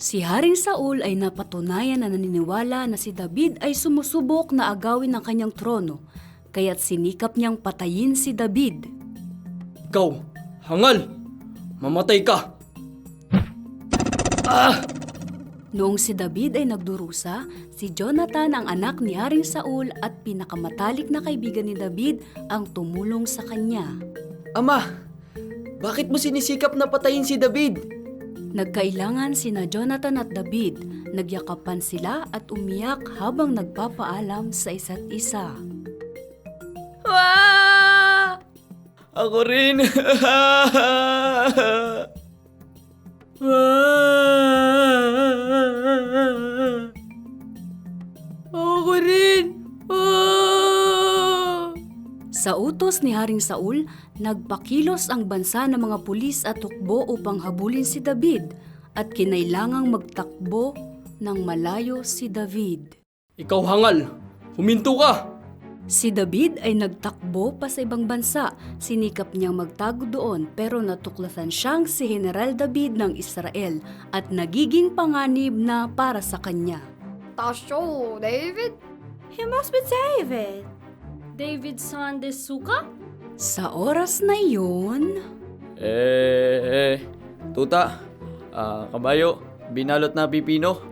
Si Haring Saul ay napatunayan na naniniwala na si David ay sumusubok na agawin ng kanyang trono, kaya't sinikap niyang patayin si David. Ikaw, hangal! Mamatay ka! Ah! Noong si David ay nagdurusa, si Jonathan ang anak ni Haring Saul at pinakamatalik na kaibigan ni David ang tumulong sa kanya. Ama, bakit mo sinisikap na patayin si David? Nagkailangan sina Jonathan at David, nagyakapan sila at umiyak habang nagpapaalam sa isa't isa. Ako rin. Ako rin. Sa utos ni Haring Saul, nagpakilos ang bansa ng mga pulis at tukbo upang habulin si David at kinailangang magtakbo ng malayo si David. Ikaw hangal. Huminto ka. Si David ay nagtakbo pa sa ibang bansa. Sinikap niyang magtago doon pero natuklasan siyang si General David ng Israel at nagiging panganib na para sa kanya. Tasho, David? He must be David. David son de Suka? Sa oras na iyon, Eh, eh, tuta, ah, kabayo, binalot na pipino,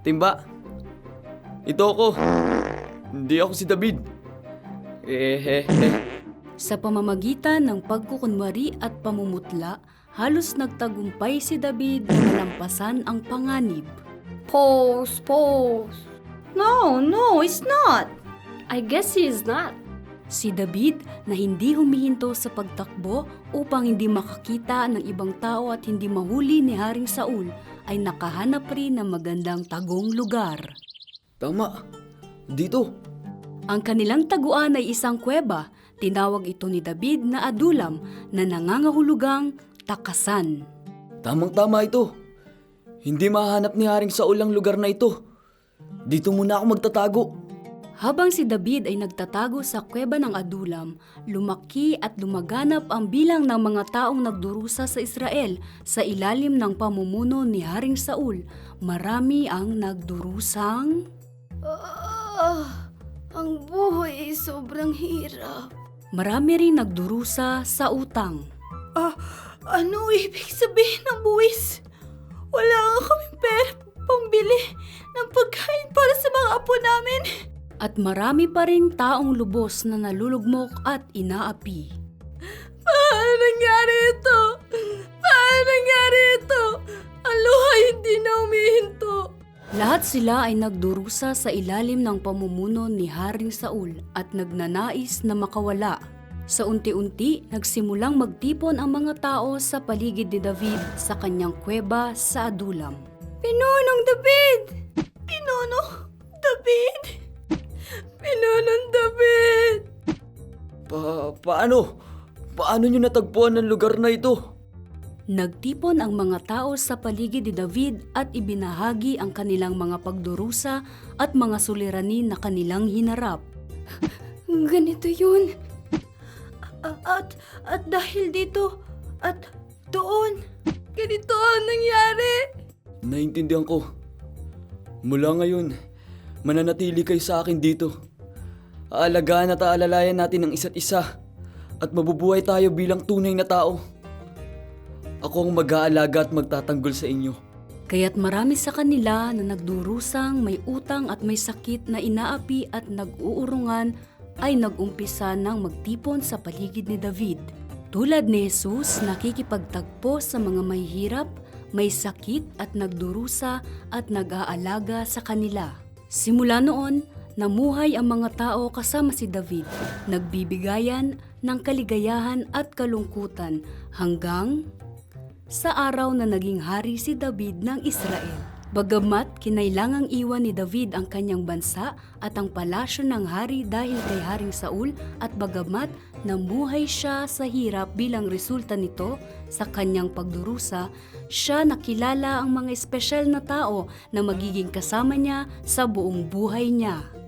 timba. Ito ako. Hindi ako si David. Eh, eh, eh. sa pamamagitan ng pagkukunwari at pamumutla, halos nagtagumpay si David na malampasan ang panganib. Pose, pose. No, no, it's not. I guess he is not. Si David na hindi humihinto sa pagtakbo upang hindi makakita ng ibang tao at hindi mahuli ni Haring Saul ay nakahanap rin ng magandang tagong lugar. Tama. Dito. Ang kanilang taguan ay isang kuweba. Tinawag ito ni David na adulam na nangangahulugang takasan. Tamang-tama ito. Hindi mahanap ni Haring Saul ang lugar na ito. Dito muna ako magtatago. Habang si David ay nagtatago sa kuweba ng adulam, lumaki at lumaganap ang bilang ng mga taong nagdurusa sa Israel sa ilalim ng pamumuno ni Haring Saul. Marami ang nagdurusang... Ah, ang buhay ay sobrang hirap. Marami rin nagdurusa sa utang. Ah, ano ibig sabihin ng buwis? Wala At marami pa rin taong lubos na nalulugmok at inaapi. Paano nangyari ito? Paano nangyari ito? Ang luha hindi na umihinto. Lahat sila ay nagdurusa sa ilalim ng pamumuno ni Haring Saul at nagnanais na makawala. Sa unti-unti, nagsimulang magtipon ang mga tao sa paligid ni David sa kanyang kuweba sa Adulam. Pinunong David! Pinuno David! Pinunong David! Pa, paano? Paano nyo natagpuan ng lugar na ito? Nagtipon ang mga tao sa paligid ni David at ibinahagi ang kanilang mga pagdurusa at mga suliranin na kanilang hinarap. Ganito yun. A- At, at dahil dito, at doon, ganito ang nangyari. Naintindihan ko. Mula ngayon, mananatili kayo sa akin dito. Aalagaan at aalalayan natin ang isa't isa at mabubuhay tayo bilang tunay na tao. Ako ang mag-aalaga at magtatanggol sa inyo. Kaya't marami sa kanila na nagdurusang may utang at may sakit na inaapi at nag-uurungan ay nagumpisa ng magtipon sa paligid ni David. Tulad ni Jesus, nakikipagtagpo sa mga may hirap, may sakit at nagdurusa at nag-aalaga sa kanila. Simula noon, namuhay ang mga tao kasama si David, nagbibigayan ng kaligayahan at kalungkutan hanggang sa araw na naging hari si David ng Israel. Bagamat kinailangang iwan ni David ang kanyang bansa at ang palasyo ng hari dahil kay Haring Saul at bagamat namuhay siya sa hirap bilang resulta nito sa kanyang pagdurusa, siya nakilala ang mga espesyal na tao na magiging kasama niya sa buong buhay niya.